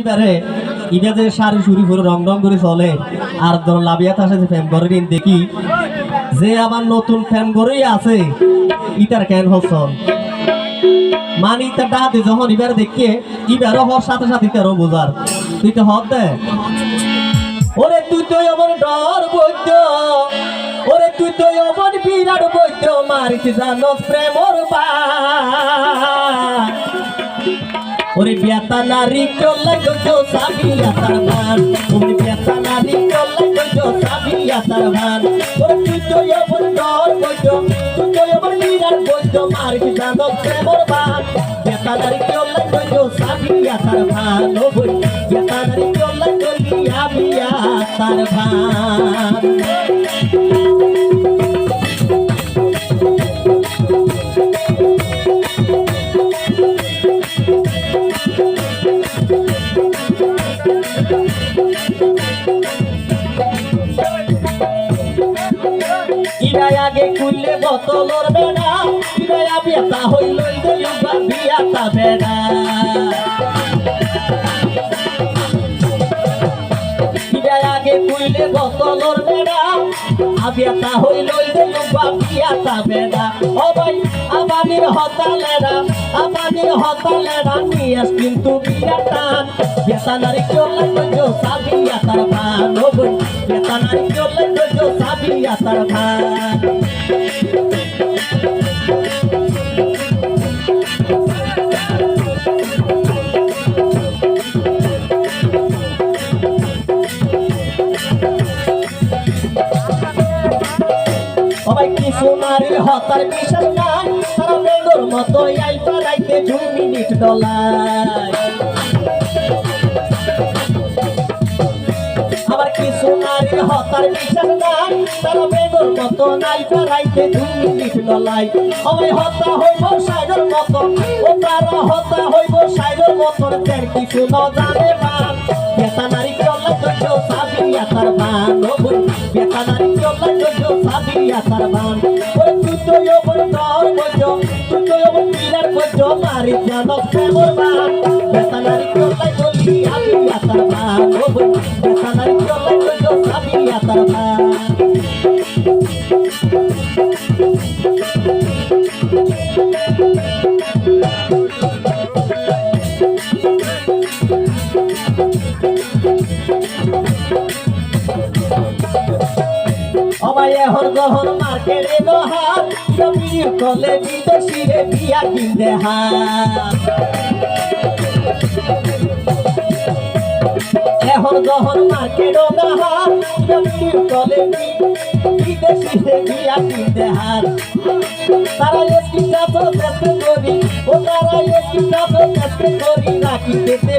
এবারে ইটা রং রং করে চলে। আর ধর আছে, ইটার হসল মানে ডাহাতে যখন এবার দেখিয়ে এবারও হর সাথে সাথে ইটারও বোঝার। তুই তো দে। ওরে তুই তো আমার ডর বৈদ্য, ওরে তুই তো আমার বিরাট বৈদ্য মারিতে জানো প্রেমর বা ওরে বেতা নারী চলে গো সাবিয়া তার মান ওরে বেতা নারী চলে গো সাবিয়া তার মান ওরে তুই তো এমন ডর বৈদ্য তুই তো এমন বিরাট বৈদ্য মারিতে জানো প্রেমর বান। বেতা নারী চলে গো সাবিয়া মান ও বই বেতা নারী চলে গো বিয়া তার ভান। খুললে বোতলর বেড়া বিয়া হইল হইল বিয়াতা বেড়া। খুললে বোতলর বেড়া। আবিয়াতা হইল বিয়াতা বেড়া। ও ভাই আবানির হতালেরা আবানির হতালেরা নিয়াস কিন্তু বিয়াতান বেতানারি চলে গো সাবিয়াতার ভান। ও ভাই বেতানারি চলে গো সাবিয়াতার ভান। কিছু নারীর হতার বিশাল নাই তারা বেগর মতো আই পারাইতে দু মিনিট ডলায় আবার কিছু নারীর হতার বিশাল নাই তারা বেগর মতো নাই পারাইতে দু মিনিট ডলায় সবাই হতা নারী তো সাবিয়া তার বান ওরে তুই তো ওপর দর বজো তুই তো ওপর পিলার বজো মারি জানো প্রেমর বান বেতা নারী চলে তো সাবিয়া তার ও বই বেতা নারী চলে তো সাবিয়া তার সবাই এখন যখন মার্কেটে নহাত জমি কলে বিদেশি রে বিয়া কিনতে এখন যখন মার্কেট নহাত জমি কলে বিদেশি রে বিয়া কিনতে হাত তারা এসকি চাপ চেষ্টা করি, ও তারা এসকি চাপ চেষ্টা করি রাখি পেতে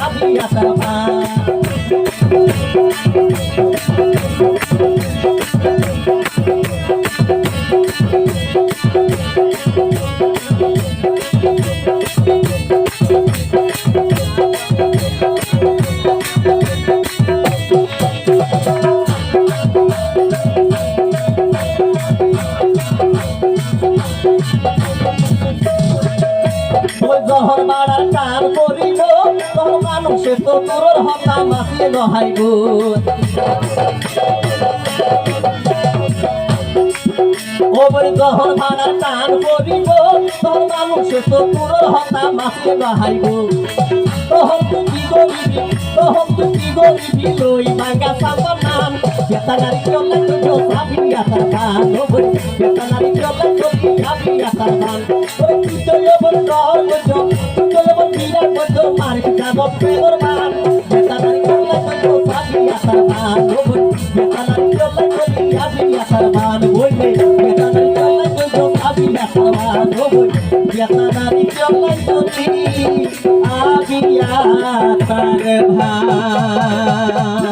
মান ওই জহর মারার কার তোর হতা মাসিয়ে নহাইব ওবর জহর মারার কান করিব তোর মানুষে তো তোর হতা মাসিয়ে নহাইব তখন তুই কি করিবি তখন তুই কি করিবি লই ভাঙ্গা সামার নাম। বেতানারি চলে তো সাবি আতার গান ওবর বেতানারি চলে তো সাবি আতার গান। ওই তুই তো ওবর ডর বজো তুই তো ওবর বিরাট বজো মারি যাব প্রেমর মান। বেতানারি চলে তো সাবি আতার গান ওবর বেতানারি চলে তো সাবি আতার গান ওই বেতানারি চলে তো সাবি আতার গান ওবর বেতানারি চলে তো মাইয়া তার ভাই